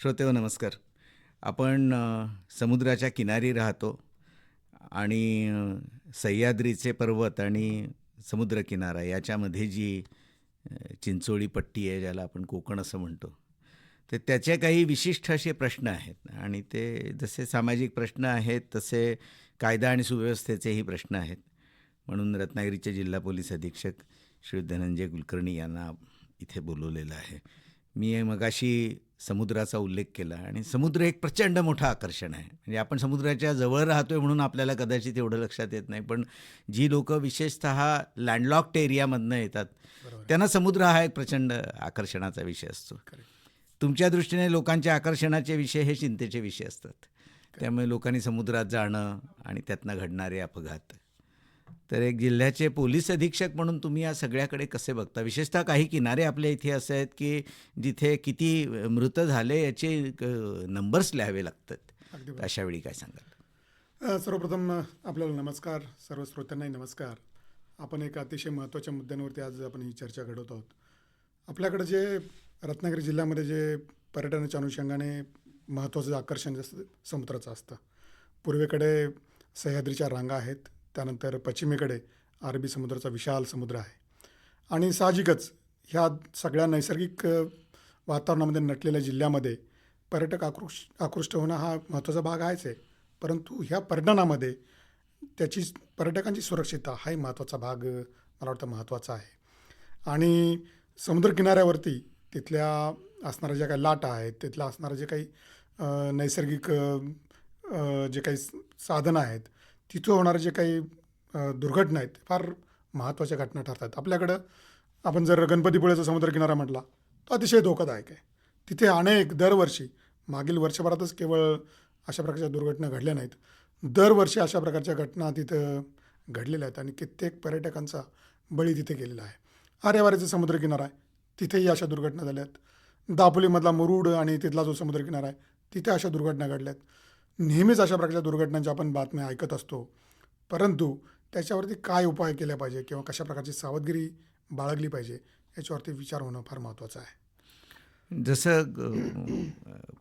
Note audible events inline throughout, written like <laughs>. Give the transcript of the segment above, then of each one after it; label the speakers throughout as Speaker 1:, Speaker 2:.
Speaker 1: श्रोतेव नमस्कार. आपण समुद्राच्या किनारी राहतो आणि सह्याद्रीचे पर्वत आणि समुद्रकिनारा याच्यामध्ये जी चिंचोळी पट्टी आहे ज्याला आपण कोकण असं म्हणतो. तर त्याचे काही विशिष्ट असे प्रश्न आहेत. आणि ते जसे सामाजिक प्रश्न आहेत तसे कायदा आणि सुव्यवस्थेचेही प्रश्न आहेत. म्हणून रत्नागिरीचे जिल्हा पोलीस अधीक्षक श्री धनंजय कुलकर्णी यांना इथे बोलवलेलं आहे. मी मगाशी समुद्राचा उल्लेख केला आणि समुद्र एक प्रचंड मोठं आकर्षण आहे. म्हणजे आपण समुद्राच्या जवळ राहतोय म्हणून आपल्याला कदाचित एवढं लक्षात येत नाही पण जी लोक विशेषतः लँडलॉक्ड एरियामधनं येतात त्यांना समुद्र हा एक प्रचंड आकर्षणाचा विषय असतो. तुमच्या दृष्टीने लोकांच्या आकर्षणाचे विषय हे चिंतेचे विषय असतात. त्यामुळे लोकांनी समुद्रात जाणं आणि त्यातनं घडणारे अपघात. तर एक जिल्ह्याचे पोलीस अधीक्षक म्हणून तुम्ही या सगळ्याकडे कसे बघता? विशेषतः काही किनारे आपल्या इथे असे आहेत की जिथे किती मृत झाले याचे नंबर्स लिहावे लागतात. अशा वेळी काय सांगाल?
Speaker 2: सर्वप्रथम आपल्याला नमस्कार सर्व श्रोत्यांनाही नमस्कार. आपण एक अतिशय महत्त्वाच्या मुद्द्यांवरती आज आपण ही चर्चा घडवत आहोत. आपल्याकडे जे रत्नागिरी जिल्ह्यामध्ये जे पर्यटनाच्या अनुषंगाने महत्त्वाचं आकर्षण जसं समुद्राचं असतं. पूर्वेकडे सह्याद्रीच्या रांगा आहेत त्यानंतर पश्चिमेकडे अरबी समुद्राचा विशाल समुद्र आहे. आणि साहजिकच ह्या सगळ्या नैसर्गिक वातावरणामध्ये नटलेल्या जिल्ह्यामध्ये पर्यटक आकृष आकृष्ट होणं हा महत्त्वाचा भाग आहेच आहे. परंतु ह्या पर्यटनामध्ये त्याची पर्यटकांची सुरक्षितता हाही महत्त्वाचा भाग मला वाटतं महत्त्वाचा आहे. आणि समुद्रकिनाऱ्यावरती तिथल्या असणाऱ्या ज्या काही लाटा आहेत तिथल्या असणारं जे काही नैसर्गिक जे काही साधनं आहेत तिथं होणारे जे काही दुर्घटना आहेत फार महत्त्वाच्या घटना ठरतात. आपल्याकडं आपण जर गणपतीपुळेचा समुद्रकिनारा म्हटला तो अतिशय धोकादायक आहे. तिथे अनेक दरवर्षी मागील वर्षभरातच केवळ अशा प्रकारच्या दुर्घटना घडल्या नाहीत. दरवर्षी अशा प्रकारच्या घटना तिथं घडलेल्या आहेत आणि कित्येक पर्यटकांचा बळी तिथे गेलेला आहे. आरेवारीचा समुद्रकिनारा आहे. तिथेही अशा दुर्घटना झाल्या आहेत दापोलीमधला मुरुड आणि तिथला जो समुद्रकिनारा आहे तिथे अशा दुर्घटना घडल्यात. नेहमीच अशा प्रकारच्या दुर्घटनांच्या आपण बातम्या ऐकत असतो. परंतु त्याच्यावरती काय उपाय केल्या पाहिजे किंवा कशा प्रकारची सावधगिरी बाळगली पाहिजे याच्यावरती विचार होणं फार महत्त्वाचं आहे.
Speaker 1: जसं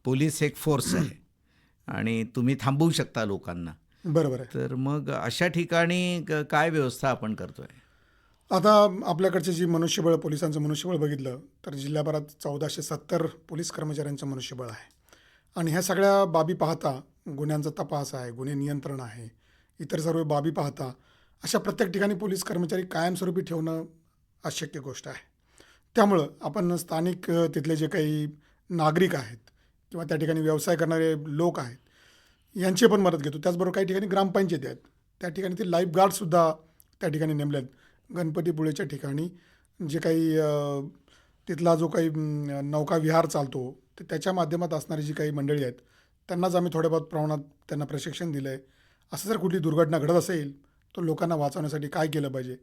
Speaker 1: पोलीस एक फोर्स आहे आणि तुम्ही थांबवू शकता लोकांना.
Speaker 2: बरोबर आहे.
Speaker 1: तर मग अशा ठिकाणी काय व्यवस्था आपण करतोय?
Speaker 2: आता आपल्याकडचे जी मनुष्यबळ पोलिसांचं मनुष्यबळ बघितलं तर जिल्ह्याभरात चौदाशे सत्तर पोलीस कर्मचाऱ्यांचं मनुष्यबळ आहे. आणि ह्या सगळ्या बाबी पाहता गुन्ह्यांचा तपास आहे गुन्हे नियंत्रण आहे इतर सर्व बाबी पाहता अशा प्रत्येक ठिकाणी पोलीस कर्मचारी कायमस्वरूपी ठेवणं अशक्य गोष्ट आहे. त्यामुळं आपण स्थानिक तिथले जे काही नागरिक आहेत किंवा त्या ठिकाणी व्यवसाय करणारे लोक आहेत यांची पण मदत घेतो. त्याचबरोबर काही ठिकाणी ग्रामपंचायती आहेत. त्या ठिकाणी ते लाईफ गार्डसुद्धा त्या ठिकाणी नेमले आहेत गणपतीपुळेच्या ठिकाणी जे काही तिथला जो काही नौका विहार चालतो तर त्याच्या माध्यमात असणारी जी काही मंडळी आहेत त्यांनाच आम्ही थोड्या बहुत प्रमाणात त्यांना प्रशिक्षण दिलं आहे असं जर कुठली दुर्घटना घडत असेल तर लोकांना वाचवण्यासाठी काय केलं पाहिजे?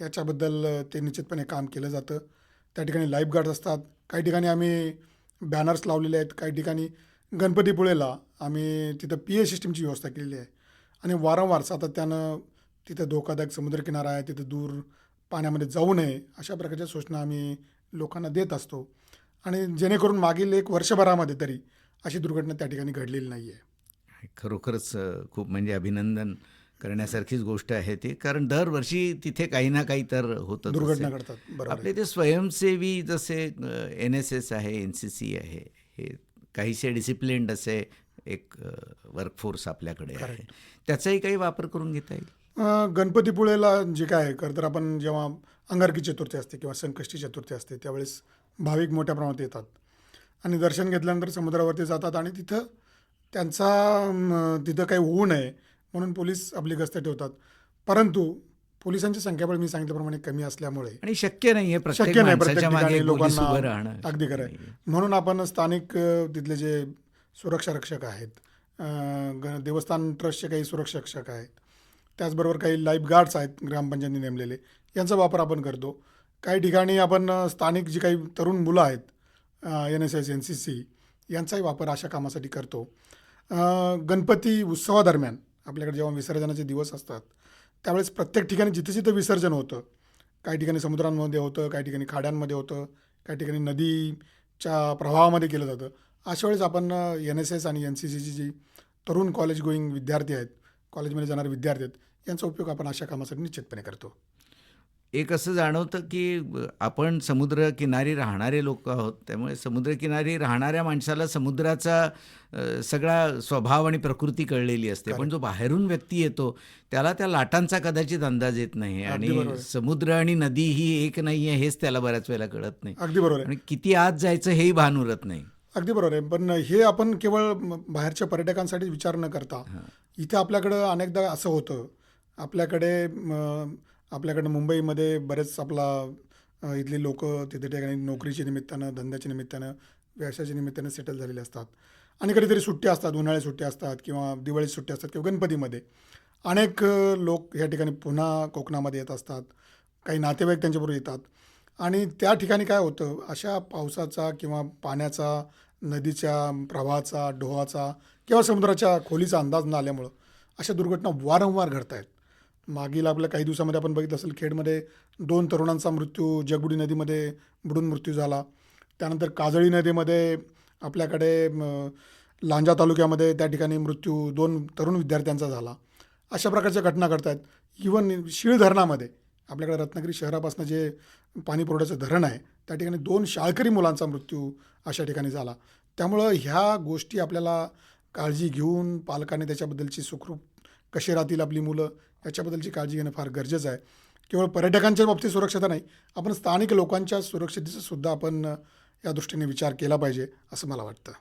Speaker 2: याच्याबद्दल ते निश्चितपणे काम केलं जातं. त्या ठिकाणी लाईफ गार्ड असतात. काही ठिकाणी आम्ही बॅनर्स लावलेले आहेत. काही ठिकाणी गणपतीपुळेला आम्ही तिथं पी ए सिस्टीमची व्यवस्था केलेली आहे. आणि वारंवार सातत्यानं तिथं धोकादायक समुद्रकिनारा आहे तिथं दूर पाण्यामध्ये जाऊ नये अशा प्रकारच्या सूचना आम्ही लोकांना देत असतो. आणि जेणेकरून मागील एक वर्षभरामध्ये तरी अशी दुर्घटना त्या ठिकाणी घडलेली नाही आहे
Speaker 1: खरोखरच खूप म्हणजे अभिनंदन करण्यासारखीच गोष्ट आहे ती. कारण दरवर्षी तिथे काही ना काही तर होतं
Speaker 2: दुर्घटना घडतात.
Speaker 1: आपले ते स्वयंसेवी जसे एन एस एस आहे एन सी सी आहे हे काहीसे डिसिप्लिन्ड असे एक वर्कफोर्स आपल्याकडे आहे. त्याचाही काही वापर करून घेता येईल?
Speaker 2: अ, गणपतीपुळेला जे काय आहे खरं तर आपण जेव्हा अंगारकी चतुर्थी असते किंवा संकष्टी चतुर्थी असते त्यावेळेस भाविक मोठ्या प्रमाणात येतात. आणि दर्शन घेतल्यानंतर समुद्रावरती जातात आणि तिथं त्यांचा म, तिथं काही होऊ नये म्हणून पोलीस आपली गस्त ठेवतात. परंतु पोलिसांची संख्या पण मी सांगितल्याप्रमाणे कमी असल्यामुळे
Speaker 1: आणि शक्य नाही आहे प्रत्येक
Speaker 2: शक्य नाही प्रत्येक
Speaker 1: माणसाच्या मागे
Speaker 2: ठिकाणी
Speaker 1: एक पोलीस उभं
Speaker 2: लोकांना
Speaker 1: राहणं.
Speaker 2: अगदी खरं आहे. म्हणून आपण स्थानिक अ, तिथले जे सुरक्षा रक्षक आहेत अ, ग- देवस्थान ट्रस्टचे काही सुरक्षा रक्षक आहेत त्याचबरोबर काही लाईफ गार्ड्स आहेत ग्रामपंचायतीने नेमलेले यांचा वापर आपण करतो. काही ठिकाणी आपण स्थानिक जी काही तरुण मुलं आहेत N S S N C C यांचाही वापर अशा कामासाठी करतो. गणपती उत्सवादरम्यान आपल्याकडे जेव्हा विसर्जनाचे दिवस असतात त्यावेळेस प्रत्येक ठिकाणी जिथं जिथं विसर्जन होतं काही ठिकाणी समुद्रांमध्ये होतं काही ठिकाणी खाड्यांमध्ये होतं काही ठिकाणी नदीच्या प्रवाहामध्ये केलं जातं अशा वेळेस आपण एन एस एस आणि एन सी सीची जी तरुण कॉलेज गोईंग विद्यार्थी आहेत कॉलेजमध्ये जाणारे विद्यार्थी आहेत यांचा उपयोग आपण अशा कामासाठी निश्चितपणे करतो.
Speaker 1: एक असं जाणवतं की आपण समुद्रकिनारी राहणारे लोक आहोत त्यामुळे समुद्रकिनारी राहणाऱ्या माणसाला समुद्राचा सगळा स्वभाव आणि प्रकृती कळलेली असते. पण जो बाहेरून व्यक्ती येतो त्याला त्या लाटांचा कदाचित अंदाज येत नाही. आणि. समुद्र आणि नदी ही एक नाही आहे हेच त्याला बऱ्याच वेळेला कळत नाही.
Speaker 2: अगदी बरोबर आहे.
Speaker 1: आणि किती आत जायचं हेही भान उरत नाही.
Speaker 2: अगदी बरोबर आहे. पण हे आपण केवळ बाहेरच्या पर्यटकांसाठी विचार न करता इथे आपल्याकडं अनेकदा असं होतं आपल्याकडे म, आपल्याकडे मुंबईमध्ये बरेच आपला अ, इथली लोक तिथे ठिकाणी नोकरीच्या निमित्तानं धंद्याच्या निमित्तानं व्यवसायाच्या निमित्तानं सेटल झालेले असतात. आणि कधीतरी सुट्ट्या असतात उन्हाळ्या सुट्ट्या असतात किंवा दिवाळी सुट्ट्या असतात किंवा गणपतीमध्ये. अनेक अ, लोक या ठिकाणी पुन्हा कोकणामध्ये येत असतात. काही नातेवाईक त्यांच्याबरोबर येतात. आणि त्या ठिकाणी काय होतं अशा पावसाचा किंवा पाण्याचा नदीच्या प्रवाहाचा डोहाचा किंवा समुद्राच्या खोलीचा अंदाज न आल्यामुळं अशा दुर्घटना वारंवार घडत आहेत मागील आपल्या काही दिवसामध्ये आपण बघितलं असेल खेडमध्ये दोन तरुणांचा मृत्यू जगबुडी नदीमध्ये बुडून मृत्यू झाला. त्यानंतर काजळी नदीमध्ये आपल्याकडे लांजा तालुक्यामध्ये त्या ठिकाणी मृत्यू दोन तरुण विद्यार्थ्यांचा झाला. अशा प्रकारच्या घटना घडतात इवन शीळ धरणामध्ये आपल्याकडे रत्नागिरी शहरापासून जे पाणी पुरवठ्याचं धरण आहे त्या ठिकाणी दोन शाळकरी मुलांचा मृत्यू अशा ठिकाणी झाला. त्यामुळं ह्या गोष्टी आपल्याला काळजी घेऊन पालकांनी त्याच्याबद्दलची सुखरूप कशी राहतील आपली मुलं याच्याबद्दलची काळजी घेणं फार गरजेचं आहे. केवळ पर्यटकांच्या बाबतीत सुरक्षता नाही आपण स्थानिक लोकांच्या सुरक्षतेचा सुद्धा आपण या दृष्टीने विचार केला पाहिजे असं मला वाटतं.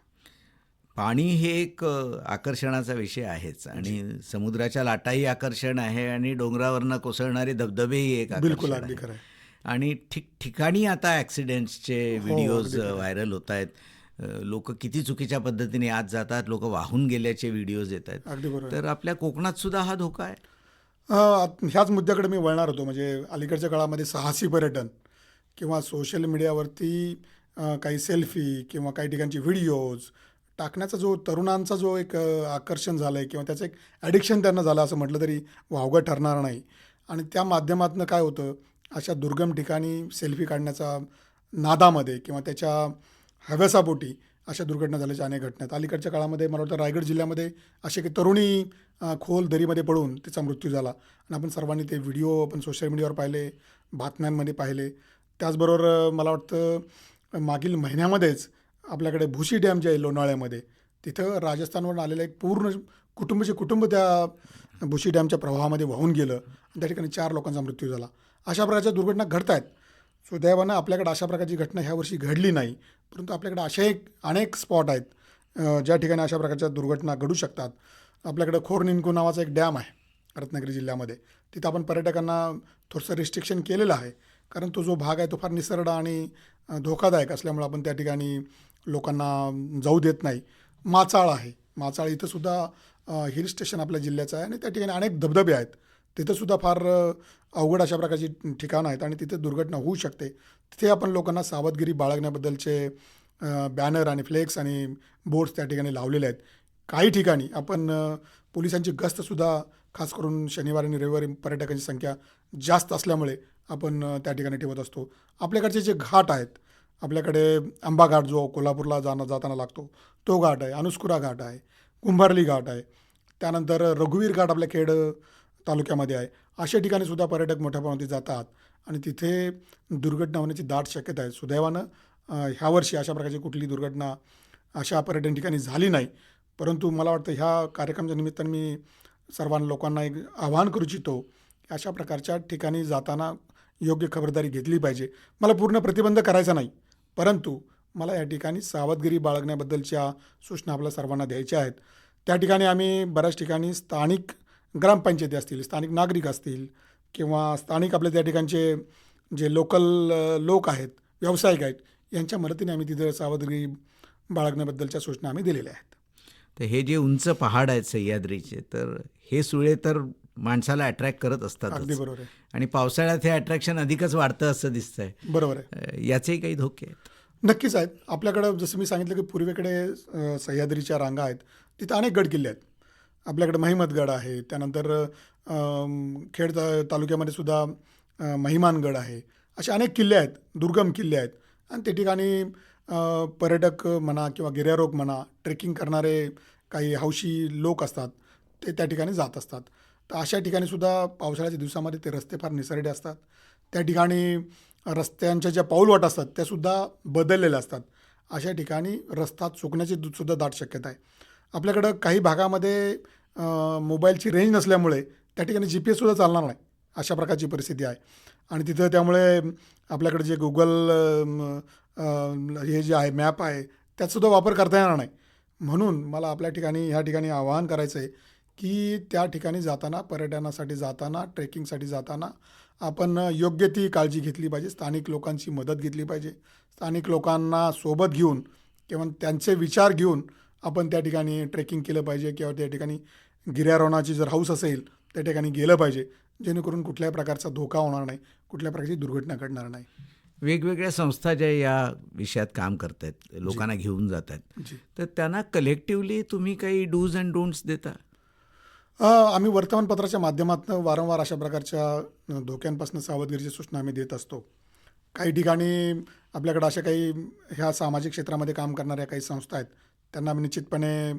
Speaker 1: पाणी हे एक आकर्षणाचा विषय आहेच आणि समुद्राच्या लाटाही आकर्षण आहे आणि डोंगरावरनं कोसळणारे धबधबेही एक
Speaker 2: बिलकुल
Speaker 1: आकर्षण
Speaker 2: अगदी
Speaker 1: आहे.
Speaker 2: खरं
Speaker 1: आणि ठिकठिकाणी आता ॲक्सिडेंट्सचे व्हिडिओज. व्हायरल होत आहेत. लोक किती चुकीच्या पद्धतीने आत जातात लोक वाहून गेल्याचे व्हिडिओज येत आहेत.
Speaker 2: अगदी बरोबर.
Speaker 1: तर आपल्या कोकणात सुद्धा हा धोका आहे?
Speaker 2: ह्याच मुद्द्याकडे मी वळणार होतो. म्हणजे अलीकडच्या काळामध्ये साहसी पर्यटन किंवा सोशल मीडियावरती काही सेल्फी किंवा काही ठिकाणचे व्हिडिओज टाकण्याचा जो तरुणांचा जो एक आकर्षण झालं आहे किंवा त्याचं एक ॲडिक्शन त्यांना झालं असं म्हटलं तरी वावगं ठरणार नाही. आणि त्या माध्यमातून काय होतं अशा दुर्गम ठिकाणी सेल्फी काढण्याचा नादामध्ये किंवा त्याच्या हव्यासापोटी अशा दुर्घटना झाल्याच्या अनेक घटना आहेत. अलीकडच्या काळामध्ये मला वाटतं रायगड जिल्ह्यामध्ये असे की तरुणी खोल दरीमध्ये पडून तिचा मृत्यू झाला. आणि आपण सर्वांनी ते व्हिडिओ आपण सोशल मीडियावर पाहिले बातम्यांमध्ये पाहिले. त्याचबरोबर मला वाटतं मागील महिन्यामध्येच आपल्याकडे भुशी डॅम जे आहे लोणावळ्यामध्ये तिथं राजस्थानवरून आलेलं एक पूर्ण कुटुंबाचे कुटुंब त्या भुशी डॅमच्या प्रवाहामध्ये वाहून गेलं. आणि त्या ठिकाणी चार लोकांचा मृत्यू झाला. अशा प्रकारच्या दुर्घटना घडत आहेत सुदैवानं आपल्याकडे अशा प्रकारची घटना ह्या वर्षी घडली नाही. परंतु आपल्याकडे असे एक अनेक स्पॉट आहेत ज्या ठिकाणी अशा प्रकारच्या दुर्घटना घडू शकतात. आपल्याकडे खोरनिंकू नावाचा एक डॅम आहे रत्नागिरी जिल्ह्यामध्ये. तिथं आपण पर्यटकांना थोडंसं रिस्ट्रिक्शन केलेलं आहे. कारण तो जो भाग आहे तो फार निसरडा आणि धोकादायक असल्यामुळे आपण त्या ठिकाणी लोकांना जाऊ देत नाही. माचाळ आहे. माचाळ इथंसुद्धा हिल स्टेशन आपल्या जिल्ह्याचं आहे आणि त्या ठिकाणी अनेक धबधबे आहेत. तिथं सुद्धा फार अवघड अशा प्रकारची ठिकाणं आहेत आणि तिथे दुर्घटना होऊ शकते. तिथे आपण लोकांना सावधगिरी बाळगण्याबद्दलचे बॅनर आणि फ्लेक्स आणि बोर्ड्स त्या ठिकाणी लावलेले आहेत. काही ठिकाणी आपण पोलिसांची गस्तसुद्धा खास करून शनिवार आणि रविवारी पर्यटकांची संख्या जास्त असल्यामुळे आपण त्या ठिकाणी ठेवत असतो. आपल्याकडचे जे घाट आहेत आपल्याकडे आंबा घाट जो कोल्हापूरला जाणं जाताना लागतो तो घाट आहे. अनुस्कुरा घाट आहे. कुंभारली घाट आहे. त्यानंतर रघुवीर घाट आपल्या खेड तालुक्यामध्ये आहे. अशा ठिकाणी सुद्धा पर्यटक मोठ्या प्रमाणात जातात आणि तिथे दुर्घटना होण्याची दाट शक्यता आहे. सुदैवानं ह्या वर्षी अशा प्रकारची कुठली दुर्घटना अशा पर्यटन ठिकाणी झाली नाही. परंतु मला वाटतं ह्या कार्यक्रमाच्या निमित्तानं मी सर्वांना लोकांना एक आवाहन करू इच्छितो अशा प्रकारच्या ठिकाणी जाताना योग्य खबरदारी घेतली पाहिजे. मला पूर्ण प्रतिबंध करायचा नाही. परंतु मला या ठिकाणी सावधगिरी बाळगण्याबद्दलच्या सूचना आपल्या सर्वांना द्यायच्या आहेत. त्या ठिकाणी आम्ही बऱ्याच ठिकाणी स्थानिक ग्रामपंचायती असतील स्थानिक नागरिक असतील किंवा स्थानिक आपल्या त्या ठिकाणचे जे लोकल लोक आहेत व्यावसायिक आहेत यांच्या मदतीने आम्ही तिथं सावधगिरी बाळगण्याबद्दलच्या सूचना आम्ही दिलेल्या आहेत.
Speaker 1: तर हे जे उंच पहाड आहेत सह्याद्रीचे तर हे सुळे तर माणसाला अट्रॅक्ट करत
Speaker 2: अगदी
Speaker 1: असतात
Speaker 2: बरोबर आहे.
Speaker 1: आणि पावसाळ्यात हे अट्रॅक्शन अधिकच वाढतं असं दिसतंय.
Speaker 2: बरोबर आहे.
Speaker 1: याचेही काही धोके आहेत.
Speaker 2: नक्कीच आहेत. आपल्याकडं जसं मी सांगितलं की पूर्वेकडे सह्याद्रीच्या रांगा आहेत तिथं अनेक गड किल्ले आहेत. आपल्याकडे महिमतगड आहे. त्यानंतर खेड ता तालुक्यामध्ये सुद्धा महिमानगड आहे. असे अनेक किल्ले आहेत दुर्गम किल्ले आहेत. आणि ते ठिकाणी पर्यटक म्हणा किंवा गिर्यारोग म्हणा ट्रेकिंग करणारे काही हौशी लोक असतात ते त्या ठिकाणी जात असतात. तर अशा ठिकाणी सुद्धा पावसाळ्याच्या दिवसामध्ये ते रस्ते फार निसरडे असतात. त्या ठिकाणी रस्त्यांच्या ज्या पाऊलवाट असतात त्यासुद्धा बदललेल्या असतात. अशा ठिकाणी रस्ता चुकण्याची सुद्धा दाट शक्यता आहे. आपल्याकडं काही भागामध्ये मोबाईलची रेंज नसल्यामुळे त्या ठिकाणी जी पी एससुद्धा चालणार नाही अशा प्रकारची परिस्थिती आहे. आणि तिथं त्यामुळे आपल्याकडे जे गुगल हे जे आहे मॅप आहे त्यातसुद्धा वापर करता येणार नाही. म्हणून मला आपल्या ठिकाणी ह्या ठिकाणी आवाहन करायचं आहे की त्या ठिकाणी जाताना पर्यटनासाठी जाताना ट्रेकिंगसाठी जाताना आपण योग्य ती काळजी घेतली पाहिजे. स्थानिक लोकांची मदत घेतली पाहिजे. स्थानिक लोकांना सोबत घेऊन किंवा त्यांचे विचार घेऊन आपण त्या ठिकाणी ट्रेकिंग केलं पाहिजे किंवा त्या ठिकाणी गिर्यारोहणाची जर हाऊस असेल त्या ठिकाणी गेलं पाहिजे जेणेकरून कुठल्याही प्रकारचा धोका होणार नाही कुठल्या प्रकारची दुर्घटना घडणार नाही.
Speaker 1: वेगवेगळ्या संस्था ज्या या विषयात काम करत आहेत लोकांना घेऊन जात आहेत तर त्यांना कलेक्टिव्हली तुम्ही काही डूज अँड डोंट्स देता?
Speaker 2: आम्ही वर्तमानपत्राच्या माध्यमातून वारंवार अशा प्रकारच्या धोक्यांपासून सावधगिरीची सूचना आम्ही देत असतो. काही ठिकाणी आपल्याकडे अशा काही ह्या सामाजिक क्षेत्रामध्ये काम करणाऱ्या काही संस्था आहेत त्यांना आम्ही निश्चितपणे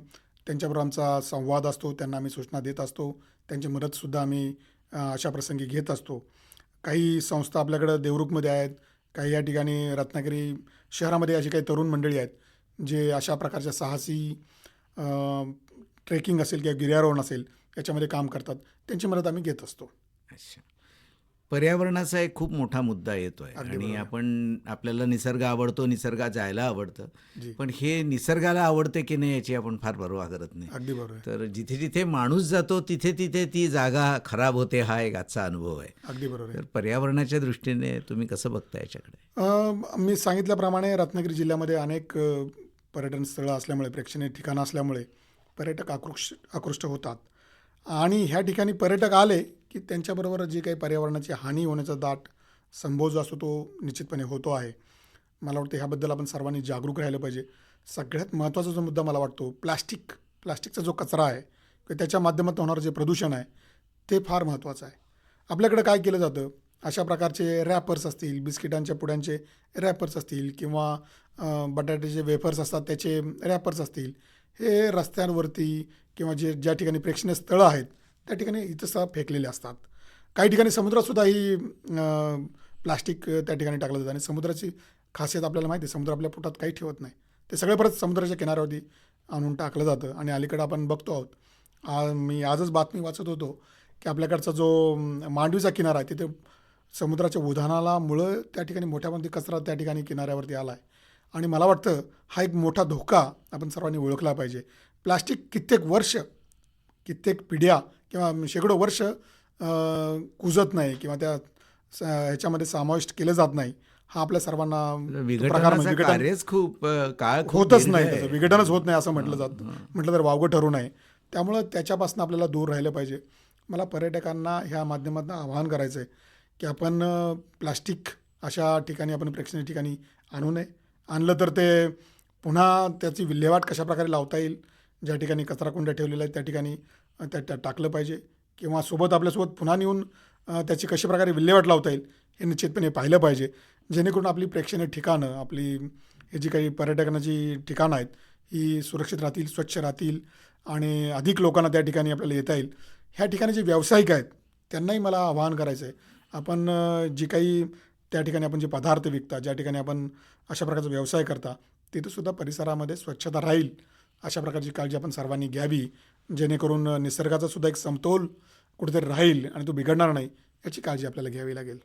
Speaker 2: त्यांच्याबरोबर आमचा संवाद असतो त्यांना आम्ही सूचना देत असतो त्यांची मदतसुद्धा आम्ही अशा प्रसंगी घेत असतो. काही संस्था आपल्याकडं देवरुखमध्ये आहेत काही या ठिकाणी रत्नागिरी शहरामध्ये अशी काही तरुण मंडळी आहेत जे अशा प्रकारच्या साहसी ट्रेकिंग असेल किंवा गिर्यारोहण असेल याच्यामध्ये काम करतात. त्यांची मदत आम्ही घेत असतो.
Speaker 1: अच्छा. पर्यावरणाचा एक खूप मोठा मुद्दा येतोय.
Speaker 2: अगदी
Speaker 1: आणि. आपण आपल्याला निसर्ग आवडतो निसर्गात जायला आवडतं. पण हे निसर्गाला आवडते की नाही याची आपण फार परवा करत नाही.
Speaker 2: अगदी बरोबर. आहे
Speaker 1: तर जिथे जिथे माणूस जातो तिथे तिथे ती जागा खराब होते हा एक आजचा अनुभव आहे.
Speaker 2: अगदी बरोबर आहे.
Speaker 1: तर पर्यावरणाच्या दृष्टीने तुम्ही कसं बघता याच्याकडे?
Speaker 2: मी सांगितल्याप्रमाणे रत्नागिरी जिल्ह्यामध्ये अनेक पर्यटन स्थळं असल्यामुळे प्रेक्षणीय ठिकाणं असल्यामुळे पर्यटक आकृष्ट आकृष्ट होतात. आणि ह्या ठिकाणी पर्यटक आले की त्यांच्याबरोबर जी काही पर्यावरणाची हानी होण्याचा दाट संभव जो असतो तो निश्चितपणे होतो आहे. मला वाटतं ह्याबद्दल आपण सर्वांनी जागरूक राहिलं पाहिजे. सगळ्यात महत्त्वाचा जो मुद्दा मला वाटतो प्लास्टिक प्लास्टिकचा जो कचरा आहे किंवा त्याच्या माध्यमातून होणारं जे प्रदूषण आहे ते फार महत्त्वाचं आहे. आपल्याकडे काय केलं जातं? अशा प्रकारचे रॅपर्स असतील बिस्किटांच्या पुड्यांचे रॅपर्स असतील किंवा बटाट्याचे वेफर्स असतात त्याचे रॅपर्स असतील हे रस्त्यांवरती किंवा जे ज्या ठिकाणी प्रेक्षणीय स्थळं आहेत त्या ठिकाणी इथं फेकलेले असतात. काही ठिकाणी समुद्रातसुद्धा ही प्लास्टिक त्या ठिकाणी टाकलं जातं. आणि समुद्राची खासियत आपल्याला माहिती आहे समुद्र आपल्या पोटात काही ठेवत नाही. ते सगळं परत समुद्राच्या किनाऱ्यावरती आणून टाकलं जातं. आणि अलीकडं आपण बघतो आहोत मी आजच बातमी वाचत होतो की आपल्याकडचा जो मांडवीचा किनारा आहे तिथे समुद्राच्या उधाणाला मुळं त्या ठिकाणी मोठ्यामध्ये कचरा त्या ठिकाणी किनाऱ्यावरती आला आहे आणि मला वाटतं हा एक मोठा धोका आपण सर्वांनी ओळखला पाहिजे. प्लास्टिक कित्येक वर्ष कित्येक पिढ्या किंवा शेकडो वर्ष कुजत नाही किंवा त्या ह्याच्यामध्ये समाविष्ट केलं जात नाही. हा आपल्या सर्वांना म्हणजे
Speaker 1: कार्यच खूप काळ
Speaker 2: होतच नाही. त्याचं. विघटनच होत नाही असं म्हटलं जातं. म्हटलं तर वावगं ठरू नये. त्यामुळं त्याच्यापासून आपल्याला दूर राहिलं पाहिजे. मला पर्यटकांना ह्या माध्यमातून आवाहन करायचं आहे की आपण प्लास्टिक अशा ठिकाणी आपण प्रेक्षणीय ठिकाणी आणू नये. आणलं तर ते पुन्हा त्याची विल्हेवाट कशाप्रकारे लावता येईल? ज्या ठिकाणी कचरा कुंड्या ठेवलेल्या आहेत त्या ठिकाणी त्या त्या टाकलं पाहिजे किंवा सोबत आपल्यासोबत पुन्हा नेऊन त्याची कशा प्रकारे विल्हेवाट लावता येईल हे निश्चितपणे पाहिलं पाहिजे. जेणेकरून आपली प्रेक्षणीय ठिकाणं आपली हे जी काही पर्यटकांची ठिकाणं आहेत ही सुरक्षित राहतील स्वच्छ राहतील आणि अधिक लोकांना त्या ठिकाणी आपल्याला येता येईल. ह्या ठिकाणी जे व्यावसायिक आहेत त्यांनाही मला आवाहन करायचं आहे आपण जी काही त्या ठिकाणी आपण जे पदार्थ विकता ज्या ठिकाणी आपण अशा प्रकारचा व्यवसाय करता तिथंसुद्धा परिसरामध्ये स्वच्छता राहील अशा प्रकारची काळजी आपण सर्वांनी घ्यावी. जेणेकरून निसर्गाचा सुद्धा एक समतोल कुठेतरी राहील आणि तो बिघडणार नाही याची काळजी आपल्याला घ्यावी लागेल.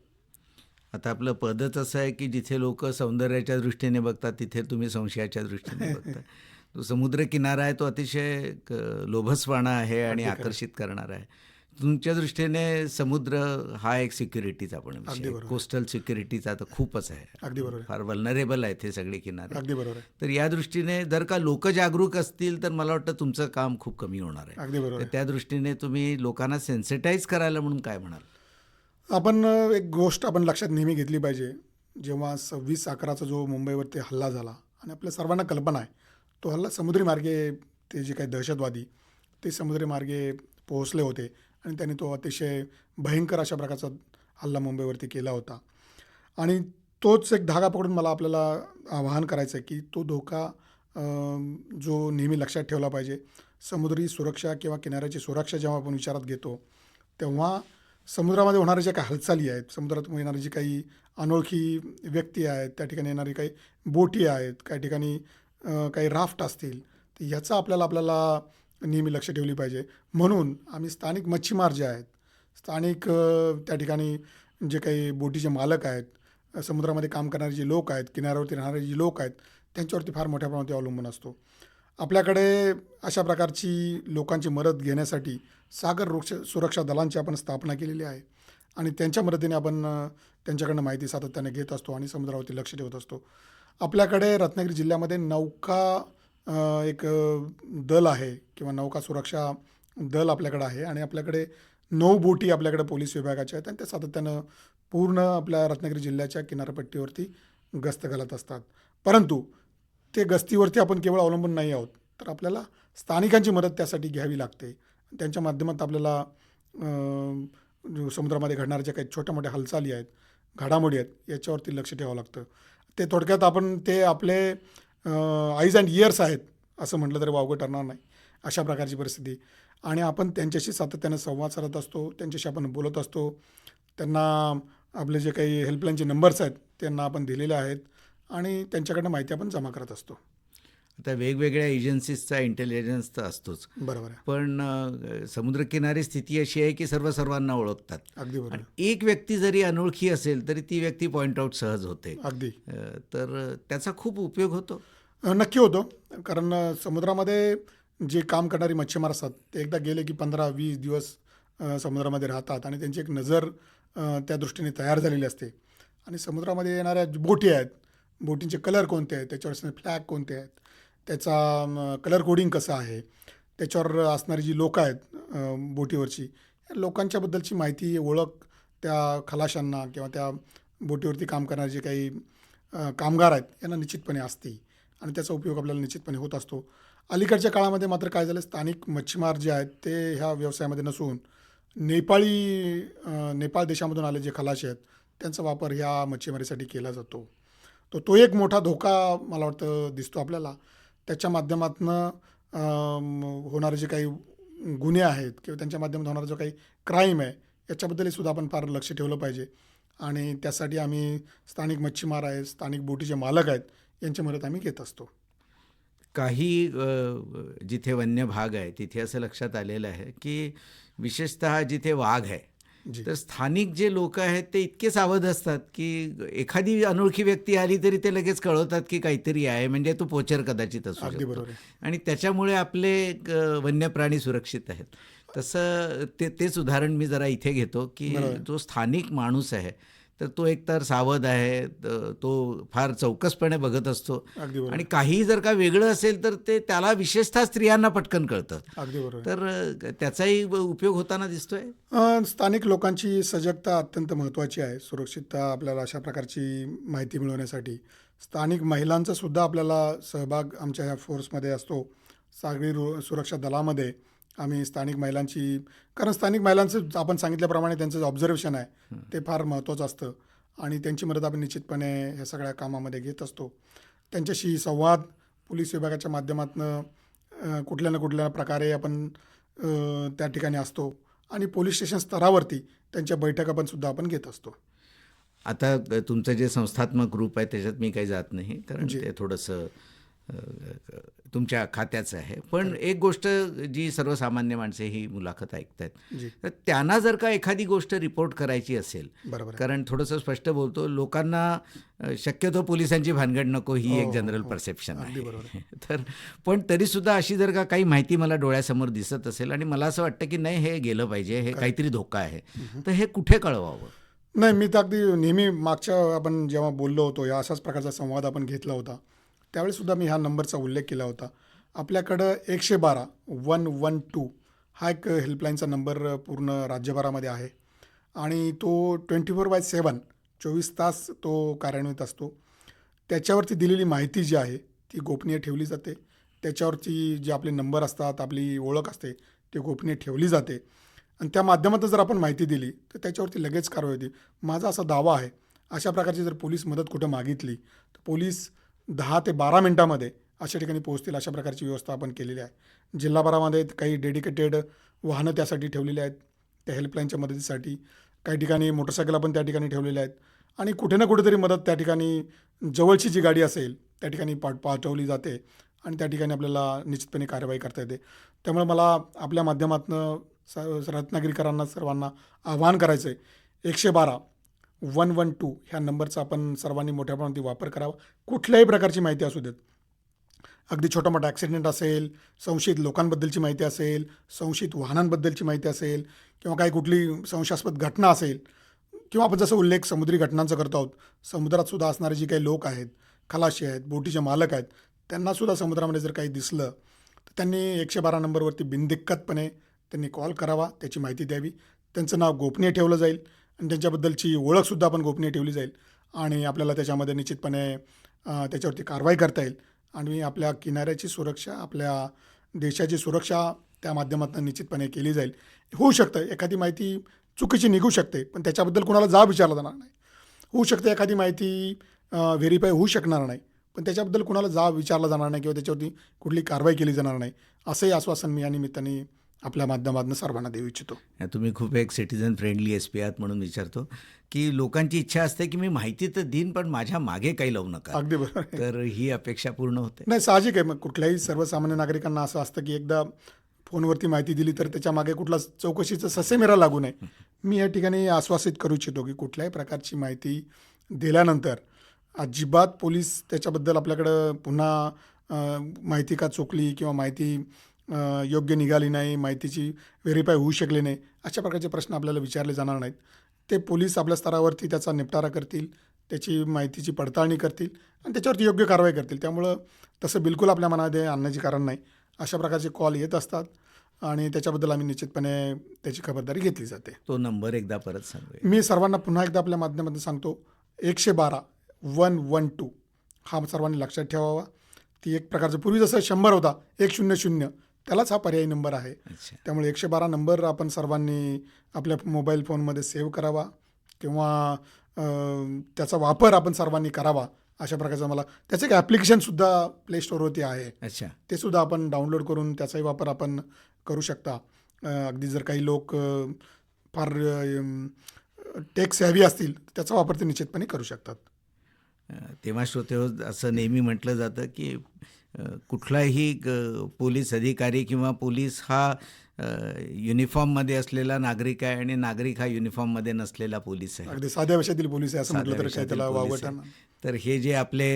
Speaker 1: आता आपलं पदच असं आहे की जिथे लोक सौंदर्याच्या दृष्टीने बघतात तिथे तुम्ही संशयाच्या दृष्टीने <laughs> बघता. तो समुद्र किनारा आहे तो अतिशय लोभसवाणा आहे आणि आकर्षित करणारा आहे. तुमच्या दृष्टीने समुद्र हा एक सिक्युरिटीचा पण. कोस्टल सिक्युरिटीचा तर खूपच आहे.
Speaker 2: अगदी बरोबर.
Speaker 1: फार वल्नरेबल आहेत हे सगळे किनारे.
Speaker 2: अगदी बरोबर.
Speaker 1: तर या दृष्टीने जर का लोक जागरूक असतील तर मला वाटतं तुमचं काम खूप कमी होणार आहे.
Speaker 2: अगदी बरोबर.
Speaker 1: त्या दृष्टीने तुम्ही लोकांना सेन्सिटाईज करायला म्हणून काय म्हणाल?
Speaker 2: आपण एक गोष्ट आपण लक्षात नेहमी घेतली पाहिजे. जेव्हा सव्वीस अकराचा जो मुंबईवरती हल्ला झाला आणि आपल्या सर्वांना कल्पना आहे तो हल्ला समुद्री मार्गे ते जे काही दहशतवादी ते समुद्री मार्गे पोहोचले होते. आणि त्याने तो अतिशय भयंकर अशा प्रकारचा हल्ला मुंबईवरती केला होता. आणि तोच एक धागा पकडून मला आपल्याला आवाहन करायचं आहे की तो धोका जो नेहमी लक्षात ठेवला पाहिजे समुद्री सुरक्षा किंवा किनाऱ्याची सुरक्षा जेव्हा आपण विचारात घेतो तेव्हा समुद्रामध्ये होणाऱ्या ज्या काही हालचाली आहेत समुद्रातून येणारी जी काही अनोळखी व्यक्ती आहेत त्या ठिकाणी येणारी काही बोटी आहेत काही ठिकाणी काही राफ्ट असतील तर याचा आपल्याला आपल्याला नेहमी लक्ष ठेवली पाहिजे. म्हणून आम्ही स्थानिक मच्छीमार जे आहेत स्थानिक त्या ठिकाणी जे काही बोटीचे मालक आहेत समुद्रामध्ये काम करणारे जे लोक आहेत किनाऱ्यावरती राहणारे जे लोक आहेत त्यांच्यावरती फार मोठ्या प्रमाणात अवलंबून असतो. आपल्याकडे अशा प्रकारची लोकांची मदत घेण्यासाठी सागर रोक्ष सुरक्षा दलांची आपण स्थापना केलेली आहे आणि त्यांच्या मदतीने आपण त्यांच्याकडनं माहिती सातत्याने घेत असतो आणि समुद्रावरती लक्ष ठेवत असतो. आपल्याकडे रत्नागिरी जिल्ह्यामध्ये नौका एक दल आहे किंवा नौका सुरक्षा दल आपल्याकडे आहे आणि आपल्याकडे नऊ बोटी आपल्याकडे पोलीस विभागाच्या आहेत आणि त्या सातत्यानं पूर्ण आपल्या रत्नागिरी जिल्ह्याच्या किनारपट्टीवरती गस्त घालत असतात. परंतु ते गस्तीवरती आपण केवळ अवलंबून नाही आहोत तर आपल्याला स्थानिकांची मदत त्यासाठी घ्यावी लागते. त्यांच्या माध्यमात आपल्याला जो समुद्रामध्ये घडणाऱ्या ज्या काही छोट्या मोठ्या हालचाली आहेत घडामोडी आहेत याच्यावरती लक्ष ठेवावं लागतं. ते थोडक्यात आपण ते आपले आईज अँड इयर्स आहेत असं म्हटलं तरी वावगं ठरणार नाही अशा प्रकारची परिस्थिती. आणि आपण त्यांच्याशी सातत्यानं संवाद साधत असतो त्यांच्याशी आपण बोलत असतो. त्यांना आपले जे काही हेल्पलाईनचे नंबर्स आहेत त्यांना आपण दिलेले आहेत आणि त्यांच्याकडनं माहिती आपण जमा करत असतो.
Speaker 1: आता वेगवेगळ्या एजन्सीजचा इंटेलिजन्स तर असतोच.
Speaker 2: बरोबर
Speaker 1: पण समुद्रकिनारी स्थिती अशी आहे की सर्व सर्वांना ओळखतात.
Speaker 2: अगदी बरोबर.
Speaker 1: आणि एक व्यक्ती जरी अनोळखी असेल तरी ती व्यक्ती पॉईंट आऊट सहज होते.
Speaker 2: अगदी.
Speaker 1: तर त्याचा खूप उपयोग होतो.
Speaker 2: नक्की होतो. कारण समुद्रामध्ये जे काम करणारी मच्छीमार असतात ते एकदा गेले की पंधरा वीस दिवस समुद्रामध्ये राहतात आणि त्यांची एक नजर त्या दृष्टीने तयार झालेली असते. आणि समुद्रामध्ये येणाऱ्या बोटी आहेत. बोटींचे कलर कोणते आहेत? त्याच्यावर फ्लॅग कोणते आहेत? त्याचा कलर कोडिंग कसं आहे त्याच्यावर असणारी जी लोकं आहेत बोटीवरची या लोकांच्याबद्दलची माहिती ओळख त्या खलाशांना किंवा त्या बोटीवरती काम करणारे जे काही कामगार आहेत यांना निश्चितपणे असते. आणि त्याचा उपयोग आपल्याला निश्चितपणे होत असतो. अलीकडच्या काळामध्ये मात्र काय झालं स्थानिक मच्छीमार जे आहेत ते ह्या व्यवसायामध्ये नसून नेपाळी नेपाळ देशामधून आले जे खलाशे आहेत त्यांचा वापर ह्या मच्छीमारीसाठी केला जातो. तो तो एक मोठा धोका मला वाटतं दिसतो आपल्याला. त्याच्या माध्यमातनं होणारे जे काही गुन्हे आहेत किंवा त्यांच्या माध्यमात होणारा जो काही क्राईम आहे याच्याबद्दलही सुद्धा आपण फार लक्ष ठेवलं पाहिजे. आणि त्यासाठी आम्ही स्थानिक मच्छीमार आहेत स्थानिक बोटीचे मालक आहेत यांची मदत आम्ही घेत असतो.
Speaker 1: काही जिथे वन्य भाग आहे तिथे असं लक्षात आलेलं आहे की विशेषतः जिथे वाघ आहे तर स्थानिक जे लोक आहेत ते इतके सावध असतात की एखादी अनोळखी व्यक्ती आली तरी ते लगेच कळवतात की काहीतरी आहे म्हणजे तो पोचर कदाचित असू शकतो. आणि त्याच्यामुळे आपले वन्य प्राणी सुरक्षित आहेत. तसं ते तेच उदाहरण मी जरा इथे घेतो की. जो स्थानिक माणूस आहे तर तो एकतर सावध आहे त- फार चौकसपणे बघत असतो. आणि काहीही जर का वेगळं असेल तर ते त्याला विशेषतः स्त्रियांना पटकन कळतं.
Speaker 2: अगदी बरोबर.
Speaker 1: तर त्याचाही उपयोग होताना दिसतोय?
Speaker 2: स्थानिक लोकांची सजगता अत्यंत महत्त्वाची आहे. सुरक्षितता आपल्याला अशा प्रकारची माहिती मिळवण्यासाठी. स्थानिक महिलांचा सुद्धा आपल्याला सहभाग आमच्या ह्या फोर्समध्ये असतो. सागरी सुरक्षा दलामध्ये. आम्ही स्थानिक महिलांची कारण स्थानिक महिलांचं आपण सांगितल्याप्रमाणे त्यांचं ऑब्झर्वेशन आहे ते फार महत्त्वाचं असतं. आणि त्यांची मदत आपण निश्चितपणे ह्या सगळ्या कामामध्ये घेत असतो. त्यांच्याशी संवाद पोलीस विभागाच्या माध्यमातून कुठल्या ना कुठल्या प्रकारे आपण त्या ठिकाणी असतो. आणि पोलीस स्टेशन स्तरावरती त्यांच्या बैठका पण सुद्धा आपण घेत असतो.
Speaker 1: आता तुमचं जे संस्थात्मक ग्रुप आहे त्याच्यात मी काही जात नाही. कारण
Speaker 2: जी.
Speaker 1: ते थोडंसं तुमच्या खात्याचं आहे. पण एक गोष्ट जी सर्वसामान्य माणसे ही मुलाखत ऐकतात
Speaker 2: जी.
Speaker 1: तर त्यांना जर का एखादी गोष्ट रिपोर्ट करायची असेल
Speaker 2: बरोबर.
Speaker 1: कारण थोडंसं स्पष्ट बोलतो लोकांना शक्यतो पोलिसांची भानगड नको ही
Speaker 2: हो,
Speaker 1: एक जनरल
Speaker 2: हो.
Speaker 1: परसेप्शन आहे. <laughs> तर पण तरीसुद्धा अशी जर का काही माहिती मला डोळ्यासमोर दिसत असेल आणि मला असं वाटतं की नाही हे गेलं पाहिजे हे काहीतरी धोका आहे तर हे कुठे कळवावं?
Speaker 2: नाही मी तर अगदी नेहमी मागच्या आपण जेव्हा बोललो होतो या अशाच प्रकारचा संवाद आपण घेतला होता. त्यावेळीसुद्धा मी ह्या नंबरचा उल्लेख केला होता. आपल्याकडं एकशे बारा वन वन टू हा एक हेल्पलाईनचा नंबर पूर्ण राज्यभरामध्ये आहे. आणि तो ट्वेंटी फोर बाय सेवन चोवीस तास तो कार्यान्वित असतो. त्याच्यावरती दिलेली माहिती जी आहे ती गोपनीय ठेवली जाते. त्याच्यावरती जे आपले नंबर असतात आपली ओळख असते ती गोपनीय ठेवली जाते. आणि त्या माध्यमातून जर आपण माहिती दिली तर त्याच्यावरती लगेच कारवाई होती. माझा असा दावा आहे अशा प्रकारची जर पोलीस मदत कुठं मागितली तर पोलीस दहा ते बारा मिनटामध्ये अशा ठिकाणी पोहोचतील अशा प्रकारची व्यवस्था आपण केलेली आहे. जिल्हाभरामध्ये काही डेडिकेटेड वाहनं त्यासाठी ठेवलेली आहेत त्या हेल्पलाईनच्या मदतीसाठी. काही ठिकाणी मोटरसायकल पण त्या ठिकाणी ठेवलेल्या आहेत. आणि कुठे ना कुठेतरी मदत त्या ठिकाणी जवळची जी गाडी असेल त्या ठिकाणी पा पाठवली जाते आणि त्या ठिकाणी आपल्याला निश्चितपणे कार्यवाही करता येते. त्यामुळे मला आपल्या माध्यमातून स रत्नागिरीकरांना सर्वांना आवाहन करायचं आहे एकशे बारा वन वन टू ह्या नंबरचा आपण सर्वांनी मोठ्या प्रमाणात वापर करावा. कुठल्याही प्रकारची माहिती असू देत. अगदी छोटा मोठा ॲक्सिडेंट असेल संशयित लोकांबद्दलची माहिती असेल संशयित वाहनांबद्दलची माहिती असेल किंवा काही कुठली संशयास्पद घटना असेल किंवा आपण जसं उल्लेख समुद्री घटनांचा करतो आहोत समुद्रात सुद्धा असणारे जे काही लोक आहेत खलाशी आहेत बोटीचे मालक आहेत त्यांनासुद्धा समुद्रामध्ये जर काही दिसलं तर त्यांनी एकशे बारा नंबरवरती बिनदिक्कतपणे त्यांनी कॉल करावा त्याची माहिती द्यावी. त्यांचं नाव गोपनीय ठेवलं जाईल. आणि त्यांच्याबद्दलची ओळखसुद्धा आपण गोपनीय ठेवली जाईल. आणि आपल्याला त्याच्यामध्ये निश्चितपणे त्याच्यावरती कारवाई करता येईल. आणि आपल्या किनाऱ्याची सुरक्षा आपल्या देशाची सुरक्षा त्या माध्यमातून निश्चितपणे केली जाईल. होऊ शकतं एखादी माहिती चुकीची निघू शकते पण त्याच्याबद्दल कोणाला जाब विचारला जाणार नाही. होऊ शकते एखादी माहिती व्हेरीफाय होऊ शकणार नाही पण त्याच्याबद्दल कुणाला जाब विचारला जाणार नाही किंवा त्याच्यावरती कुठली कारवाई केली जाणार नाही असंही आश्वासन मी या निमित्ताने आपल्या माध्यमातून सर्वांना देऊ इच्छितो.
Speaker 1: तुम्ही खूप एक सिटीजन फ्रेंडली एस पी आहात म्हणून विचारतो की लोकांची इच्छा असते की मी माहिती तर देईन पण माझ्या मागे काही लावू नका.
Speaker 2: अगदी बरोबर.
Speaker 1: तर ही अपेक्षा पूर्ण होते.
Speaker 2: नाही साहजिक आहे. मग कुठल्याही सर्वसामान्य नागरिकांना असं असतं की एकदा फोनवरती माहिती दिली तर त्याच्यामागे कुठला चौकशीचं ससेमेरा लागू नये. मी या ठिकाणी आश्वासित करू इच्छितो की कुठल्याही प्रकारची माहिती दिल्यानंतर अजिबात पोलीस त्याच्याबद्दल आपल्याकडं पुन्हा अं, माहिती का चुकली किंवा माहिती योग्य निघाली नाही माहितीची व्हेरीफाय होऊ शकली नाही अशा प्रकारचे प्रश्न आपल्याला विचारले जाणार नाहीत. ते पोलीस आपल्या स्तरावरती त्याचा निपटारा करतील त्याची माहितीची पडताळणी करतील आणि त्याच्यावरती योग्य कारवाई करतील. त्यामुळं तसं बिलकुल आपल्या मनामध्ये आणण्याचे कारण नाही. अशा प्रकारचे कॉल येत असतात आणि त्याच्याबद्दल आम्ही निश्चितपणे त्याची खबरदारी घेतली जाते.
Speaker 1: तो नंबर एकदा परत सांगूया.
Speaker 2: मी सर्वांना पुन्हा एकदा आपल्या माध्यमातून सांगतो एकशे बारा वन वन टू हा सर्वांनी लक्षात ठेवावा. ती एक प्रकारचं पूर्वी जसं शंभर होता एक शून्य शून्य त्यालाच हा पर्यायी नंबर आहे. त्यामुळे एकशे बारा नंबर आपण सर्वांनी आपल्या मोबाईल फोनमध्ये सेव्ह करावा किंवा त्याचा वापर आपण सर्वांनी करावा अशा प्रकारचं मला त्याचं एक ॲप्लिकेशनसुद्धा प्ले स्टोअरवरती आहे.
Speaker 1: अच्छा.
Speaker 2: ते सुद्धा आपण डाउनलोड करून त्याचाही वापर आपण करू शकता. अगदी जर काही लोक फार टेक्स हॅवी असतील त्याचा वापर ते निश्चितपणे करू शकतात.
Speaker 1: तेव्हा श्रोते हो, असं नेहमी म्हटलं जातं की कुठलाही पोलीस अधिकारी किंवा पोलीस हा युनिफॉर्ममध्ये असलेला नागरिक आहे आणि नागरिक हा युनिफॉर्ममध्ये नसलेला पोलीस आहे.
Speaker 2: अगदी साध्या विषयातील पोलीस आहे असं म्हटलं तर काही त्याला
Speaker 1: तर हे जे आपले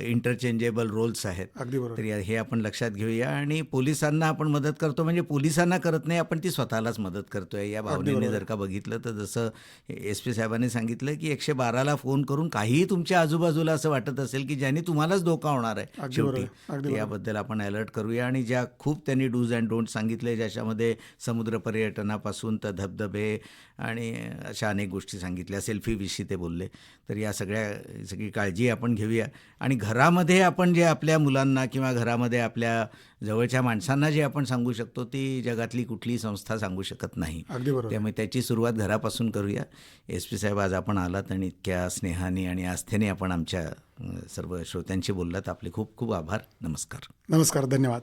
Speaker 1: इंटरचेंजेबल रोल्स आहेत
Speaker 2: अगदी बरोबर.
Speaker 1: तर हे आपण लक्षात घेऊया. आणि पोलिसांना आपण मदत करतो म्हणजे पोलिसांना करत नाही आपण ती स्वतःलाच मदत करतोय. या भावनेने. जर का बघितलं तर जसं एस पी साहेबांनी सांगितलं की एकशे बाराला फोन करून काहीही तुमच्या आजूबाजूला असं वाटत असेल की ज्याने तुम्हालाच धोका होणार आहे शेवटी. याबद्दल आपण अलर्ट करूया. आणि ज्या खूप त्यांनी डूज अँड डोंट सांगितले ज्याच्यामध्ये समुद्र पर्यटनापासून तर धबधबे आणि अशा अनेक गोष्टी सांगितल्या. सेल्फीविषयी ते बोलले. तर या सगळ्या सगळी काळजी आपण घेऊया. आणि घरामध्ये आपण जे आपल्या मुलांना किंवा घरामध्ये आपल्या जवळच्या माणसांना जे आपण सांगू शकतो ती जगातली कुठलीही संस्था सांगू शकत नाही.
Speaker 2: अगदी बरोबर.
Speaker 1: त्यामुळे त्याची सुरुवात घरापासून करूया. एस पी साहेब आज आपण आलात आणि इतक्या स्नेहाने आणि आस्थेने आपण आमच्या सर्व श्रोत्यांशी बोललात. आपले खूप खूप आभार. नमस्कार.
Speaker 2: नमस्कार धन्यवाद.